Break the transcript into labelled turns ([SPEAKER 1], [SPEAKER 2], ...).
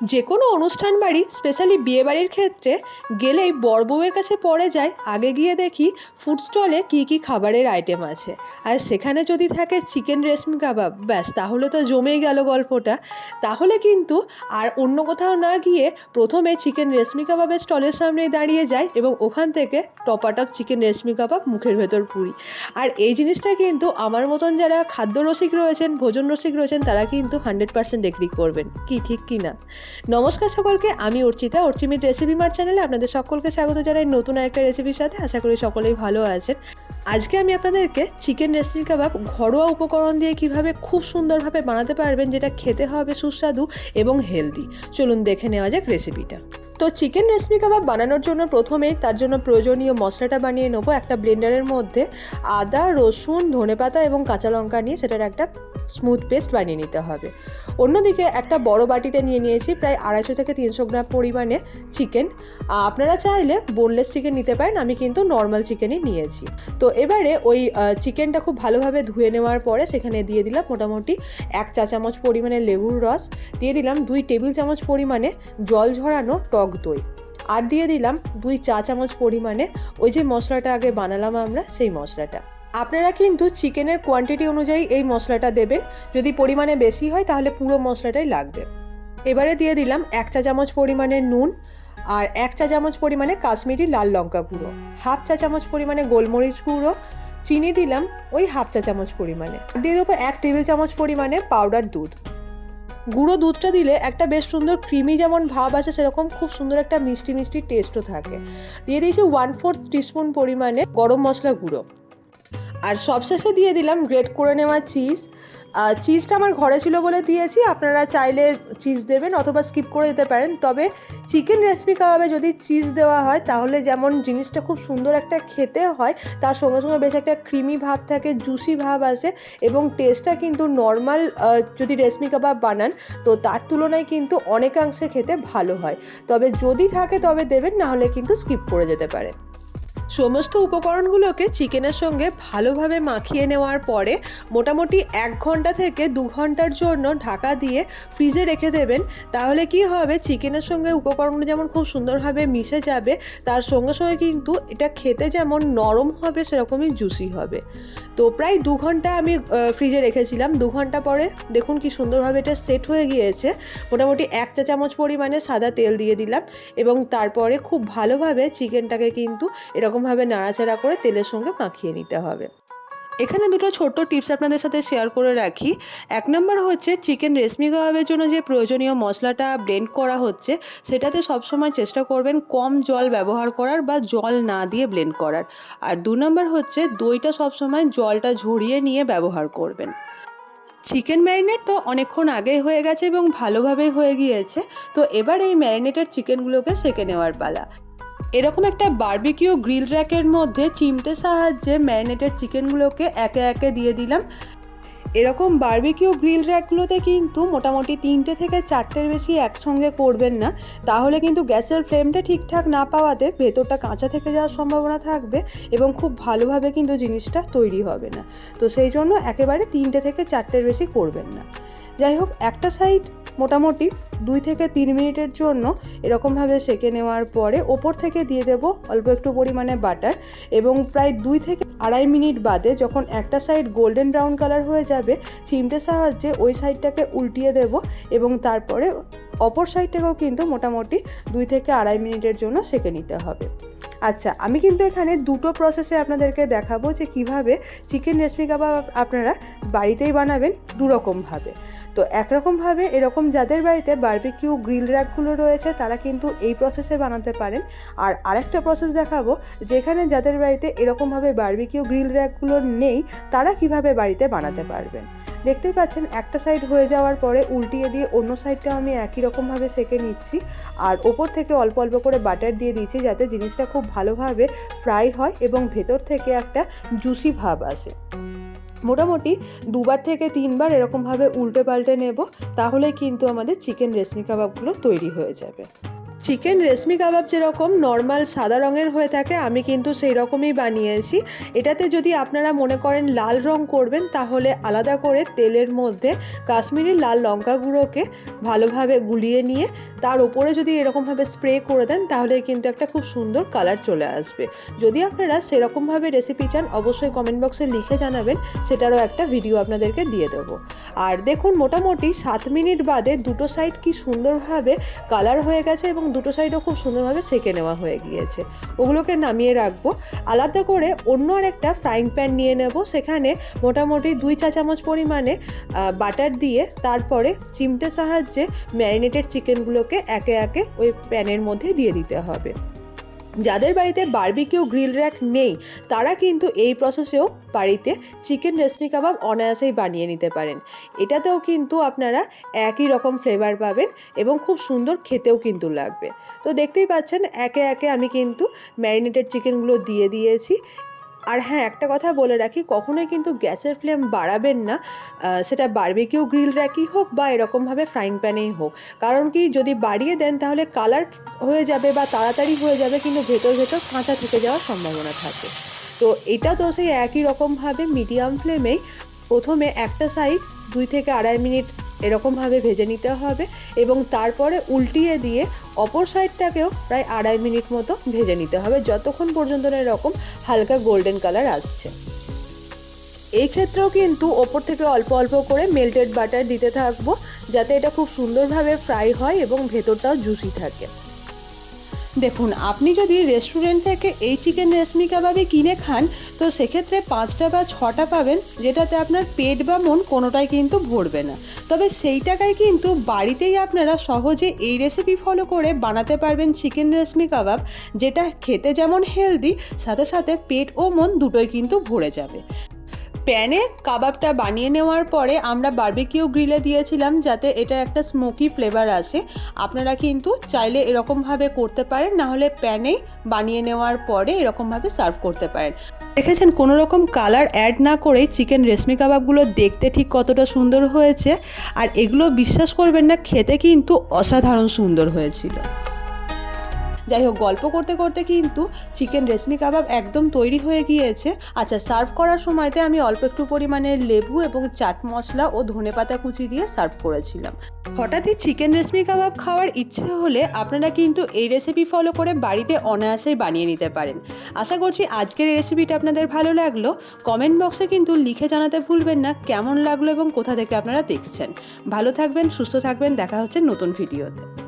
[SPEAKER 1] যে কোনো অনুষ্ঠান বাড়ি স্পেশালি বিয়ে বাড়ির ক্ষেত্রে, গেলেই বর বউয়ের কাছে পড়ে যায়, আগে গিয়ে দেখি ফুড স্টলে কী কী খাবারের আইটেম আছে। আর সেখানে যদি থাকে চিকেন রেশমি কাবাব, ব্যাস, তাহলে তো জমেই গেল গল্পটা। তাহলে কিন্তু আর অন্য কোথাও না গিয়ে প্রথমে চিকেন রেশমি কাবাবের স্টলের সামনে দাঁড়িয়ে যায় এবং ওখান থেকে টপাটপ চিকেন রেশমি কাবাব, মুখের ভেতর পুরি। আর এই জিনিসটা কিন্তু আমার মতন যারা খাদ্য রসিক রয়েছেন ভোজন রসিক রয়েছেন, তারা কিন্তু হান্ড্রেড পার্সেন্ট এগ্রি করবেন, কি ঠিক কি না। নমস্কার সকলকে, আমি অর্চিতা অর্চিমিত রেসিপি মার চ্যানেলে আপনাদের সকলকে স্বাগত জানাই নতুন একটা রেসিপির সাথে। আশা করি সকলেই ভালো আছেন। আজকে আমি আপনাদেরকে চিকেন রেসিপি কাবাব ঘরোয়া উপকরণ দিয়ে কীভাবে খুব সুন্দরভাবে বানাতে পারবেন, যেটা খেতে হবে সুস্বাদু এবং হেলদি চলুন দেখে নেওয়া যাক রেসিপিটা তো চিকেন রেসমি কাবাব বানানোর জন্য প্রথমেই তার জন্য প্রয়োজনীয় মশলাটা বানিয়ে নেব একটা ব্লেন্ডারের মধ্যে। আদা, রসুন, ধনেপাতা এবং কাঁচা লঙ্কা নিয়ে সেটার একটা স্মুথ পেস্ট বানিয়ে নিতে হবে। অন্যদিকে একটা বড় বাটিতে নিয়ে নিয়েছি প্রায় আড়াইশো থেকে তিনশো গ্রাম পরিমাণে চিকেন আপনারা চাইলে বোনলেস চিকেন নিতে পারেন, আমি কিন্তু নর্মাল চিকেনই নিয়েছি। তো এবারে ওই চিকেনটা খুব ভালোভাবে ধুয়ে নেওয়ার পরে সেখানে দিয়ে দিলাম মোটামুটি এক চা চামচ পরিমাণে লেবুর রস। দিয়ে দিলাম দুই টেবিল চামচ পরিমাণে জল ঝরানো টক দই। আর দিয়ে দিলাম দুই চা চামচ পরিমাণে ওই যে মশলাটা আগে বানালাম আমরা, সেই মশলাটা। আপনারা কিন্তু চিকেনের কোয়ান্টিটি অনুযায়ী এই মশলাটা দেবেন। যদি পরিমাণে বেশি হয় তাহলে পুরো মশলাটাই লাগবে। এবারে দিয়ে দিলাম এক চা চামচ পরিমাণে নুন আর এক চা চামচ পরিমাণে কাশ্মীরি লাল লঙ্কা গুঁড়ো। হাফ চা চামচ পরিমাণে গোলমরিচ গুঁড়ো। চিনি দিলাম ওই হাফ চা চামচ পরিমাণে। দিয়ে দেবো এক টেবিল চামচ পরিমাণে পাউডার দুধ। গুঁড়ো দুধটা দিলে একটা বেশ সুন্দর ক্রিমি যেমন ভাব আছে সেরকম খুব সুন্দর একটা মিষ্টি মিষ্টি টেস্টও থাকে। দিয়ে দিয়েছি ওয়ান ফোর্থ টিস্পুন পরিমাণে গরম মশলা গুঁড়ো। আর সবশেষে দিয়ে দিলাম গ্রেট করে নেওয়া চিজ চিজটা আমার ঘরে ছিল বলে দিয়েছি। আপনারা চাইলে চিজ দেবেন অথবা স্কিপ করে দিতে পারেন। তবে চিকেন রেসিপি কাবাবে যদি চিজ দেওয়া হয়, তাহলে যেমন জিনিসটা খুব সুন্দর একটা খেতে হয়, তার সঙ্গে সঙ্গে বেশ একটা ক্রিমি ভাব থাকে জুসি ভাব আসে এবং টেস্টটা কিন্তু নর্মাল যদি রেশমি কাবাব বানান, তো তার তুলনায় কিন্তু অনেকাংশে খেতে ভালো হয়। তবে যদি থাকে তবে দেবেন না হলে কিন্তু স্কিপ করে যেতে পারে। সমস্ত উপকরণগুলোকে চিকেনের সঙ্গে ভালোভাবে মাখিয়ে নেওয়ার পরে মোটামুটি এক ঘণ্টা থেকে দু ঘণ্টার জন্য ঢাকা দিয়ে ফ্রিজে রেখে দেবেন। তাহলে কি হবে? চিকেনের সঙ্গে উপকরণগুলো যেমন খুব সুন্দরভাবে মিশে যাবে, তার সঙ্গে সঙ্গে কিন্তু এটা খেতে যেমন নরম হবে, সেরকমই জুসি হবে। তো প্রায় দু ঘণ্টা আমি ফ্রিজে রেখেছিলাম। দু ঘণ্টা পরে দেখুন কি সুন্দরভাবে এটা সেট হয়ে গিয়েছে। মোটামুটি এক চা চামচ পরিমাণে সাদা তেল দিয়ে দিলাম এবং তারপরে খুব ভালোভাবে চিকেনটাকে কিন্তু এরকমভাবে নাড়াচাড়া করে তেলের সঙ্গে মাখিয়ে নিতে হবে। এখানে দুটো ছোট্ট টিপস আপনাদের সাথে শেয়ার করে রাখি। এক নম্বর হচ্ছে, চিকেন রেশমি কাবাবের জন্য যে প্রয়োজনীয় মশলাটা ব্লেন্ড করা হচ্ছে, সেটাতে সবসময় চেষ্টা করবেন কম জল ব্যবহার করার বা জল না দিয়ে ব্লেন্ড করার। আর দু নম্বর হচ্ছে, দইটা সবসময় জলটা ঝরিয়ে নিয়ে ব্যবহার করবেন। চিকেন ম্যারিনেট তো অনেকক্ষণ আগে হয়ে গেছে এবং ভালোভাবে হয়ে গিয়েছে, তো এবার এই ম্যারিনেটেড চিকেনগুলোকে সেঁকে নেওয়ার পালা। এরকম একটা বার্বিকিউ গ্রিল র্যাকের মধ্যে চিমটে সাহায্যে ম্যারিনেটেড চিকেনগুলোকে একে একে দিয়ে দিলাম। এরকম বার্বিকিউ গ্রিল র্যাকগুলোতে কিন্তু মোটামুটি তিনটে থেকে চারটের বেশি একসঙ্গে করবেন না। তাহলে কিন্তু গ্যাসের ফ্লেমটা ঠিকঠাক না পাওয়াতে ভেতরটা কাঁচা থেকে যাওয়ার সম্ভাবনা থাকবে এবং খুব ভালোভাবে কিন্তু জিনিসটা তৈরি হবে না। তো সেই জন্য একেবারে তিনটে থেকে চারটের বেশি করবেন না। যাই হোক, একটা সাইড মোটামুটি দুই থেকে তিন মিনিটের জন্য এরকমভাবে সেকে নেওয়ার পরে ওপর থেকে দিয়ে দেব অল্প একটু পরিমাণে বাটার এবং প্রায় দুই থেকে আড়াই মিনিট বাদে যখন একটা সাইড গোল্ডেন ব্রাউন কালার হয়ে যাবে, চিমটে সাহায্যে ওই সাইডটাকে উল্টিয়ে দেব এবং তারপরে অপর সাইডটাকেও কিন্তু মোটামুটি দুই থেকে আড়াই মিনিটের জন্য সেকে নিতে হবে। আচ্ছা আমি কিন্তু এখানে দুটো প্রসেসে আপনাদেরকে দেখাবো যে কীভাবে চিকেন রেসিপি কাবাব আপনারা বাড়িতেই বানাবেন দুরকমভাবে। তো একরকমভাবে এরকম যাদের বাড়িতে বার্বিকিউ গ্রিল র্যাকগুলো রয়েছে, তারা কিন্তু এই প্রসেসে বানাতে পারেন। আর আরেকটা প্রসেস দেখাবো, যেখানে যাদের বাড়িতে এরকমভাবে বার্বিকিউ গ্রিল র্যাকগুলো নেই, তারা কীভাবে বাড়িতে বানাতে পারবেন। দেখতেই পাচ্ছেন, একটা সাইড হয়ে যাওয়ার পরে উল্টিয়ে দিয়ে অন্য সাইডটাও আমি একই রকমভাবে সেকে নিচ্ছি। আর ওপর থেকে অল্প অল্প করে বাটার দিয়ে দিচ্ছি, যাতে জিনিসটা খুব ভালোভাবে ফ্রাই হয় এবং ভেতর থেকে একটা জুসি ভাব আসে। মোটামুটি দুবার থেকে তিনবার এরকমভাবে উল্টে পাল্টে নেব তাহলে কিন্তু আমাদের চিকেন রেশমি কাবাবগুলো তৈরি হয়ে যাবে। চিকেন রেশমি কাবাব যেরকম নর্মাল সাদা রঙের হয়ে থাকে, আমি কিন্তু সেই রকমই বানিয়েছি। এটাতে যদি আপনারা মনে করেন লাল রং করবেন, তাহলে আলাদা করে তেলের মধ্যে কাশ্মীরি লাল লঙ্কা গুঁড়োকে ভালোভাবে গুলিয়ে নিয়ে, তার উপরে যদি এরকমভাবে স্প্রে করে দেন, তাহলে কিন্তু একটা খুব সুন্দর কালার চলে আসবে। যদি আপনারা সেরকমভাবে রেসিপি চান, অবশ্যই কমেন্ট বক্সে লিখে জানাবেন, সেটারও একটা ভিডিও আপনাদেরকে দিয়ে দেবো। আর দেখুন, মোটামুটি সাত মিনিট বাদে দুটো সাইড কি সুন্দরভাবে কালার হয়ে গেছে এবং দুটো সাইডও খুব সুন্দরভাবে সেঁকে নেওয়া হয়ে গিয়েছে। ওগুলোকে নামিয়ে রাখব। আলাদা করে অন্য আর একটা ফ্রাইং প্যান নিয়ে নেব। সেখানে মোটামুটি দুই চা চামচ পরিমাণে বাটার দিয়ে তারপরে চিমটে সাহায্যে ম্যারিনেটেড চিকেনগুলোকে একে একে ওই প্যানের মধ্যে দিয়ে দিতে হবে। যাদের বাড়িতে বার্বিকেও গ্রিল র্যাক নেই, তারা কিন্তু এই প্রসেসেও বাড়িতে চিকেন রেশমি কাবাব অনায়াসেই বানিয়ে নিতে পারেন। এটাতেও কিন্তু আপনারা একই রকম ফ্লেভার পাবেন এবং খুব সুন্দর খেতেও কিন্তু লাগবে। তো দেখতেই পাচ্ছেন, একে একে আমি কিন্তু ম্যারিনেটেড চিকেনগুলো দিয়ে দিয়েছি। আর হ্যাঁ একটা কথা বলে রাখি, কখনোই কিন্তু গ্যাসের ফ্লেম বাড়াবেন না। সেটা বারবিকিউ গ্রিল র্যাকই হোক বা এরকমভাবে ফ্রাইং প্যানেই হোক। কারণ কি, যদি বাড়িয়ে দেন তাহলে কালার হয়ে যাবে বা তাড়াতাড়ি হয়ে যাবে, কিন্তু ভেতর ভেতর কাঁচা থেকে যাওয়ার সম্ভাবনা থাকে। তো এটা তো সেই একই রকমভাবে মিডিয়াম ফ্লেমেই প্রথমে একটা সাইড দুই থেকে আড়াই মিনিট এরকমভাবে ভেজে নিতে হবে এবং তারপরে উল্টিয়ে দিয়ে অপর সাইডটাকেও প্রায় আড়াই মিনিট মতো ভেজে নিতে হবে যতক্ষণ পর্যন্ত না এরকম হালকা গোল্ডেন কালার আসছে। এই ক্ষেত্রেও কিন্তু ওপর থেকে অল্প অল্প করে মেল্টেড বাটার দিতে থাকব, যাতে এটা খুব সুন্দরভাবে ফ্রাই হয় এবং ভেতরটাও জুসি থাকে। দেখুন, আপনি যদি রেস্টুরেন্ট থেকে এই চিকেন রেশমি কাবাবই কিনে খান, তো সেক্ষেত্রে পাঁচটা বা ছটা পাবেন, যেটাতে আপনার পেট বা মন কোনোটাই কিন্তু ভরবে না। তবে সেই টাকায় কিন্তু বাড়িতেই আপনারা সহজে এই রেসিপি ফলো করে বানাতে পারবেন চিকেন রেশমি কাবাব যেটা খেতে যেমন হেলদি সাথে সাথে পেট ও মন দুটোই কিন্তু ভরে যাবে। প্যানে কাবাবটা বানিয়ে নেওয়ার পরে আমরা বারবিকিউ গ্রিলে দিয়েছিলাম যাতে এটা একটা স্মোকি ফ্লেভার আসে। আপনারা কিন্তু চাইলে এরকমভাবে করতে পারেন, না হলে প্যানেই বানিয়ে নেওয়ার পরে এরকমভাবে সার্ভ করতে পারেন। দেখেছেন কোনো রকম কালার অ্যাড না করেই চিকেন রেশমি কাবাবগুলো দেখতে ঠিক কতটা সুন্দর হয়েছে। আর এগুলো বিশ্বাস করবেন না, খেতে কিন্তু অসাধারণ সুন্দর হয়েছিল। যাই হোক, গল্প করতে করতে কিন্তু চিকেন রেশমি কাবাব একদম তৈরি হয়ে গিয়েছে। আচ্ছা সার্ভ করার সময়তে আমি অল্প একটু পরিমাণে লেবু এবং চাট মশলা ও ধনেপাতা কুচি দিয়ে সার্ভ করেছিলাম। হঠাৎই চিকেন রেশমি কাবাব খাওয়ার ইচ্ছে হলে আপনারা কিন্তু এই রেসিপি ফলো করে বাড়িতে অনায়াসেই বানিয়ে নিতে পারেন। আশা করছি আজকের এই রেসিপিটা আপনাদের ভালো লাগল। কমেন্ট বক্সে কিন্তু লিখে জানাতে ভুলবেন না কেমন লাগল এবং কোথা থেকে আপনারা দেখছেন। ভালো থাকবেন, সুস্থ থাকবেন, দেখা হচ্ছে নতুন ভিডিওতে।